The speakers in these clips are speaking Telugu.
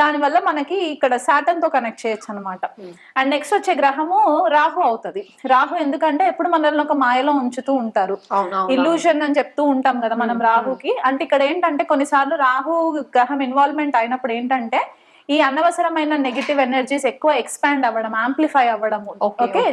దాని వల్ల మనకి ఇక్కడ సాటన్తో కనెక్ట్ చేయొచ్చు అనమాట. అండ్ నెక్స్ట్ వచ్చే గ్రహము రాహు అవుతది. రాహు ఎందుకంటే ఎప్పుడు మనల్ని ఒక మాయలో ఉంచుతూ ఉంటారు. ఇల్యూషన్ అని చెప్తూ ఉంటాం కదా మనం రాహుకి. అంటే ఇక్కడ ఏంటంటే కొన్నిసార్లు రాహు గ్రహం ఇన్వాల్వ్మెంట్ అయినప్పుడు ఏంటంటే ఈ అనవసరమైన నెగిటివ్ ఎనర్జీస్ ఎక్కువ ఎక్స్పాండ్ అవ్వడం ఆంప్లిఫై Okay, ఓకే okay.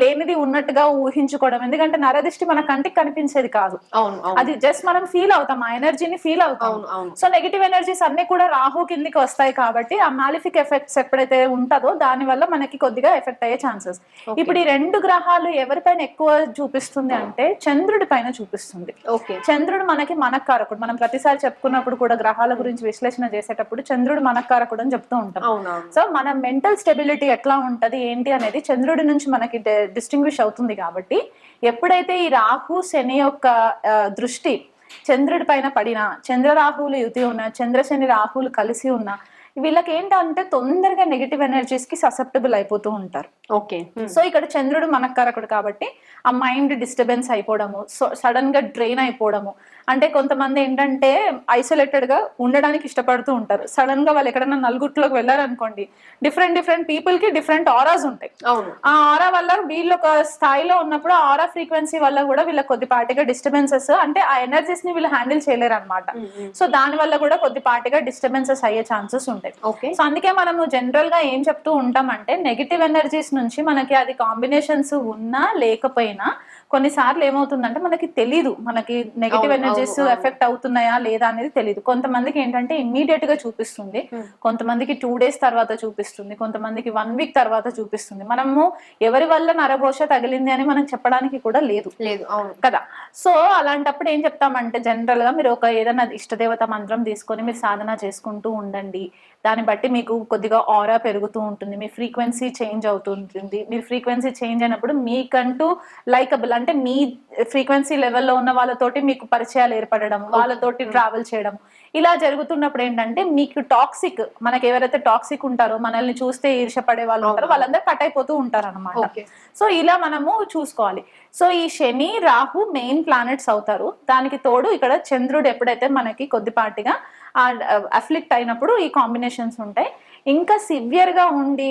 లేనిది ఉన్నట్టుగా ఊహించుకోవడం. ఎందుకంటే నరదిష్టి మన కంటికి కనిపించేది కాదు. అవును అది జస్ట్ మనం ఫీల్ అవుతాం ఆ ఎనర్జీని ఫీల్ అవుతాం. సో నెగిటివ్ ఎనర్జీస్ అన్ని కూడా రాహు కిందికి వస్తాయి కాబట్టి ఆ మాలిఫిక్ ఎఫెక్ట్స్ ఎప్పుడైతే ఉంటుందో దాని వల్ల మనకి కొద్దిగా ఎఫెక్ట్ అయ్యే ఛాన్సెస్. ఇప్పుడు ఈ రెండు గ్రహాలు ఎవరిపైన ఎక్కువ చూపిస్తుంది అంటే చంద్రుడి పైన చూపిస్తుంది. ఓకే చంద్రుడు మనకి మనకారకుడు మనం ప్రతిసారి చెప్పుకున్నప్పుడు కూడా గ్రహాల గురించి విశ్లేషణ చేసేటప్పుడు చంద్రుడు మనకారకుడు అని చెప్తూ ఉంటాం. సో మన మెంటల్ స్టెబిలిటీ ఎట్లా ఉంటది ఏంటి అనేది చంద్రుడి నుంచి మనకి డిస్టింగ్విష్ అవుతుంది కాబట్టి ఎప్పుడైతే ఈ రాహు శని యొక్క దృష్టి చంద్రుడి పైన పడిన చంద్ర రాహువులు యుతి ఉన్న చంద్ర శని రాహువులు కలిసి ఉన్న వీళ్ళకి ఏంటంటే తొందరగా నెగిటివ్ ఎనర్జీస్కి ససెప్టబుల్ అయిపోతూ ఉంటారు. ఓకే. సో ఇక్కడ చంద్రుడు మనకారకుడు కాబట్టి ఆ మైండ్ డిస్టర్బెన్స్ అయిపోవడము సో సడన్గా డ్రైన్ అయిపోవడము. అంటే కొంతమంది ఏంటంటే ఐసోలేటెడ్గా ఉండడానికి ఇష్టపడుతూ ఉంటారు. సడన్గా వాళ్ళు ఎక్కడైనా నలుగుట్లోకి వెళ్ళారనుకోండి డిఫరెంట్ డిఫరెంట్ పీపుల్కి డిఫరెంట్ ఆరాస్ ఉంటాయి. ఆ ఆరా వల్ల వీళ్ళు ఒక స్థాయిలో ఉన్నప్పుడు ఆ ఆరా ఫ్రీక్వెన్సీ వల్ల కూడా వీళ్ళకి కొద్దిపాటిగా డిస్టర్బెన్సెస్ అంటే ఆ ఎనర్జీస్ని వీళ్ళు హ్యాండిల్ చేయలేరు అనమాట సో దాని వల్ల కూడా కొద్దిపాటిగా డిస్టర్బెన్సెస్ అయ్యే ఛాన్సెస్ ఉంటాయి. ఓకే. సో అందుకే మనము జనరల్గా ఏం చెప్తూ ఉంటామంటే నెగిటివ్ ఎనర్జీస్ నుంచి మనకి అది కాంబినేషన్స్ ఉన్నా లేకపోయినా కొన్నిసార్లు ఏమవుతుందంటే మనకి తెలీదు. మనకి నెగిటివ్ ఎనర్జీస్. ఎఫెక్ట్ అవుతున్నాయా లేదా అనేది తెలియదు కొంతమందికి ఏంటంటే ఇమ్మీడియట్గా చూపిస్తుంది. Hmm. కొంతమందికి టూ డేస్ తర్వాత చూపిస్తుంది. కొంతమందికి వన్ వీక్ తర్వాత చూపిస్తుంది. మనము ఎవరి వల్ల నరఘోష తగిలింది అని మనం చెప్పడానికి కూడా లేదు. లేదు అవును. కదా? సో అలాంటప్పుడు ఏం చెప్తామంటే జనరల్గా మీరు ఒక ఏదైనా ఇష్టదేవత మంత్రం తీసుకొని మీరు సాధన చేసుకుంటూ ఉండండి. దాన్ని బట్టి మీకు కొద్దిగా ఆరా పెరుగుతూ ఉంటుంది మీ ఫ్రీక్వెన్సీ చేంజ్ అవుతుంటుంది మీరు ఫ్రీక్వెన్సీ చేంజ్ అయినప్పుడు మీకంటూ లైకబుల్ అంటే మీ ఫ్రీక్వెన్సీ లెవెల్లో ఉన్న వాళ్ళతోటి మీకు పరిచయాలు ఏర్పడడం వాళ్ళతోటి ట్రావెల్ చేయడం. ఇలా జరుగుతున్నప్పుడు ఏంటంటే మీకు టాక్సిక్ మనకి ఎవరైతే టాక్సిక్ ఉంటారో మనల్ని చూస్తే ఈర్షపడే వాళ్ళు ఉంటారో వాళ్ళందరూ కట్ అయిపోతూ ఉంటారు అనమాట సో ఇలా మనము చూసుకోవాలి. సో ఈ శని రాహు మెయిన్ ప్లానెట్స్ అవుతారు. దానికి తోడు ఇక్కడ చంద్రుడు ఎప్పుడైతే మనకి కొద్దిపాటిగా అఫ్లిక్ట్ uh, అయినప్పుడు ఈ కాంబినేషన్స్ ఉంటాయి. ఇంకా సివియర్గా ఉండి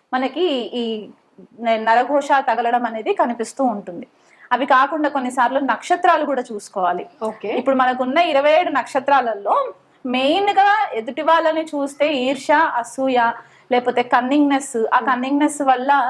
మనకి ఈ నరఘోష తగలడం అనేది కనిపిస్తూ ఉంటుంది. అవి కాకుండా కొన్నిసార్లు నక్షత్రాలు కూడా చూసుకోవాలి. ఓకే. ఇప్పుడు మనకున్న ఇరవై ఏడు నక్షత్రాలలో మెయిన్గా ఎదుటి వాళ్ళని చూస్తే ఈర్ష అసూయ లేకపోతే కన్నింగ్నెస్ ఆ కన్నింగ్నెస్ వల్ల ఆ,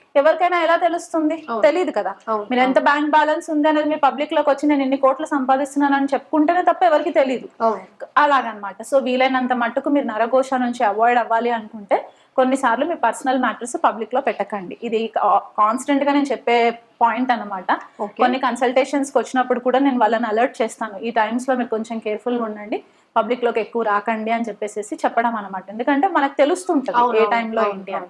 ఎవరికైనా ఎలా తెలుస్తుంది. తెలియదు కదా. మీరు ఎంత బ్యాంక్ బ్యాలెన్స్ ఉంది అనేది మీ పబ్లిక్లోకి వచ్చి నేను ఇన్ని కోట్లు సంపాదిస్తున్నాను అని చెప్పుకుంటేనే తప్ప ఎవరికి తెలియదు అలాగనమాట. సో వీలైనంత మట్టుకు మీరు నరఘోష నుంచి అవాయిడ్ అవ్వాలి అనుకుంటే కొన్నిసార్లు మీ పర్సనల్ మ్యాటర్స్ పబ్లిక్లో పెట్టకండి. ఇది కాన్స్టెంట్గా నేను చెప్పే పాయింట్ అన్నమాట. ఓకే. కొన్ని కన్సల్టేషన్స్కి వచ్చినప్పుడు కూడా నేను వాళ్ళని అలర్ట్ చేస్తాను. ఈ టైమ్స్లో మీరు కొంచెం కేర్ఫుల్గా ఉండండి. పబ్లిక్లోకి ఎక్కువ రాకండి అని చెప్పేసి చెప్పడం అనమాట ఎందుకంటే మనకు తెలుస్తుంటది ఏ టైంలో ఏంటి అని.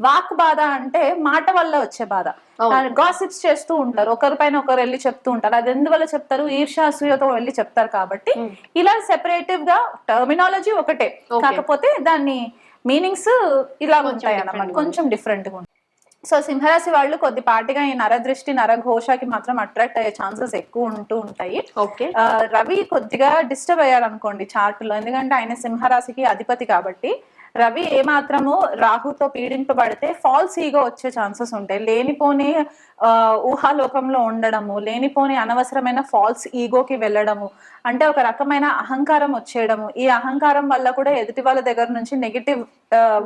వాక్ బాధ అంటే మాట వల్ల వచ్చే బాధ. గాసిప్స్ చేస్తూ ఉంటారు. ఒకరి పైన ఒకరు వెళ్ళి చెప్తూ ఉంటారు. అది ఎందువల్ల చెప్తారు? ఈర్ష్య అసూయతో వెళ్ళి చెప్తారు కాబట్టి ఇలా సెపరేటివ్గా టర్మినాలజీ ఒకటే. కాకపోతే దాన్ని మీనింగ్స్ ఇలా ఉంటాయి అన్నమాట. కొంచెం డిఫరెంట్గా సో సింహరాశి వాళ్ళు కొద్దిపాటిగా ఈ నరదృష్టి నరఘోషకి మాత్రం అట్రాక్ట్ అయ్యే ఛాన్సెస్ ఎక్కువ ఉంటూ ఉంటాయి. రవి కొద్దిగా డిస్టర్బ్ అయ్యారు అనుకోండి చార్ట్లో. ఎందుకంటే ఆయన సింహరాశికి అధిపతి కాబట్టి రవి ఏమాత్రము రాహుతో పీడింపబడితే ఫాల్స్ ఈగో వచ్చే ఛాన్సెస్ ఉంటాయి. లేనిపోని ఆ, ఊహాలోకంలో ఉండడము లేనిపోని అనవసరమైన ఫాల్స్ ఈగోకి వెళ్ళడము అంటే ఒక రకమైన అహంకారం వచ్చేయడము. ఈ అహంకారం వల్ల కూడా ఎదుటి వాళ్ళ దగ్గర నుంచి నెగిటివ్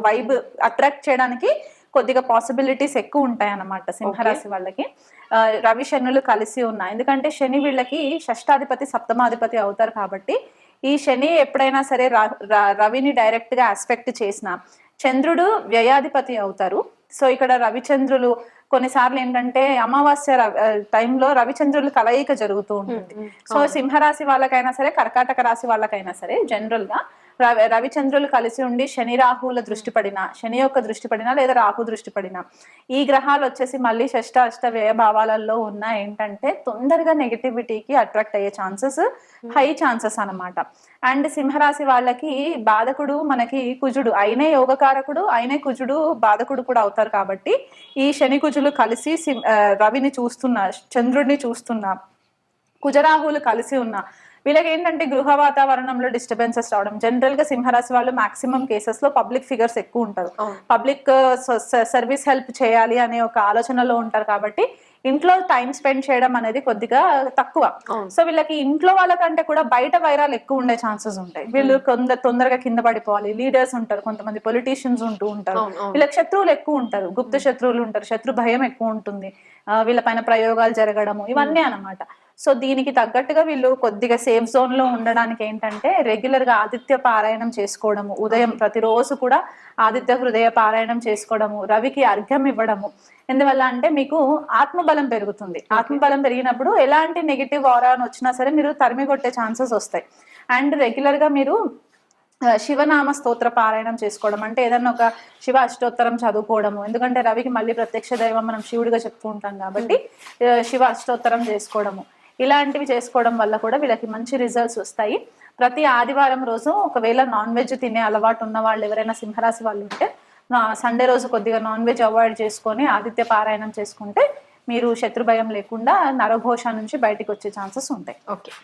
వైబ్ అట్రాక్ట్ చేయడానికి కొద్దిగా పాసిబిలిటీస్ ఎక్కువ ఉంటాయి అన్నమాట సింహరాశి వాళ్ళకి. రవి శనులు కలిసి ఉన్నాయి. ఎందుకంటే శని వీళ్ళకి షష్టాధిపతి సప్తమాధిపతి అవుతారు కాబట్టి ఈ శని ఎప్పుడైనా సరే రవిని డైరెక్ట్గా ఆస్పెక్ట్ చేసిన చంద్రుడు వ్యయాధిపతి అవుతారు. సో ఇక్కడ రవిచంద్రులు కొన్నిసార్లు ఏంటంటే అమావాస్య టైంలో రవిచంద్రులు కలయిక జరుగుతూ ఉంటుంది. సో సింహరాశి వాళ్ళకైనా సరే కర్కాటక రాశి వాళ్ళకైనా సరే జనరల్గా రవిచంద్రులు కలిసి ఉండి శని రాహువుల దృష్టి పడినా శని యొక్క దృష్టి పడినా లేదా రాహు దృష్టి పడినా ఈ గ్రహాలు వచ్చేసి మళ్ళీ షష్ట అష్ట వ్యయ భావాలలో ఉన్న ఏంటంటే తొందరగా నెగిటివిటీకి అట్రాక్ట్ అయ్యే ఛాన్సెస్ హై ఛాన్సెస్ అన్నమాట. అండ్ సింహరాశి వాళ్ళకి బాధకుడు మనకి కుజుడు అయినే యోగకారకుడు అయినే కుజుడు బాధకుడు కూడా అవుతారు కాబట్టి ఈ శని కుజులు కలిసి రవిని చూస్తున్నా చంద్రుడిని చూస్తున్నా కుజరాహువులు కలిసి ఉన్న వీళ్ళకి ఏంటంటే గృహ వాతావరణంలో డిస్టర్బెన్సెస్ రావడం. జనరల్గా సింహరాశి వాళ్ళు మాక్సిమం కేసెస్లో పబ్లిక్ ఫిగర్స్ ఎక్కువ ఉంటారు. పబ్లిక్ సర్వీస్ హెల్ప్ చేయాలి అనే ఒక ఆలోచనలో ఉంటారు కాబట్టి ఇంట్లో టైం స్పెండ్ చేయడం అనేది కొద్దిగా తక్కువ. సో వీళ్ళకి ఇంట్లో వాళ్ళకంటే కూడా బయట వైరాలు ఎక్కువ ఉండే ఛాన్సెస్ ఉంటాయి. వీళ్ళు కొంద తొందరగా కింద పడిపోవాలి. లీడర్స్ ఉంటారు కొంతమంది పొలిటీషియన్స్ ఉంటూ ఉంటారు. వీళ్ళకి శత్రువులు ఎక్కువ ఉంటారు. గుప్త శత్రువులు ఉంటారు. శత్రు భయం ఎక్కువ ఉంటుంది. వీళ్ళ పైన ప్రయోగాలు జరగడము ఇవన్నీ అన్నమాట. సో దీనికి తగ్గట్టుగా వీళ్ళు కొద్దిగా సేఫ్ జోన్లో ఉండడానికి ఏంటంటే రెగ్యులర్గా ఆదిత్య పారాయణం చేసుకోవడము ఉదయం ప్రతిరోజు కూడా ఆదిత్య హృదయ పారాయణం చేసుకోవడము రవికి అర్ఘ్యం ఇవ్వడము. ఎందువల్ల అంటే మీకు ఆత్మబలం పెరుగుతుంది. ఆత్మబలం పెరిగినప్పుడు ఎలాంటి నెగిటివ్ ఆరా అని వచ్చినా సరే మీరు తరిమి కొట్టే ఛాన్సెస్ వస్తాయి. అండ్ రెగ్యులర్గా మీరు శివనామ స్తోత్ర పారాయణం చేసుకోవడం అంటే ఏదన్నా ఒక శివ అష్టోత్తరం చదువుకోవడము. ఎందుకంటే రవికి మళ్ళీ ప్రత్యక్ష దైవం మనం శివుడిగా చెప్తూ ఉంటాం కాబట్టి శివ అష్టోత్తరం చేసుకోవడము. ఇలాంటివి చేసుకోవడం వల్ల కూడా వీళ్ళకి మంచి రిజల్ట్స్ వస్తాయి. ప్రతి ఆదివారం రోజు ఒకవేళ నాన్ వెజ్ తినే అలవాటు ఉన్న వాళ్ళు ఎవరైనా సింహరాశి వాళ్ళు ఉంటే సండే రోజు కొద్దిగా నాన్ వెజ్ అవాయిడ్ చేసుకొని ఆదిత్య పారాయణం చేసుకుంటే మీరు శత్రుభయం లేకుండా నరఘోష నుంచి బయటకు వచ్చే ఛాన్సెస్ ఉంటాయి. ఓకే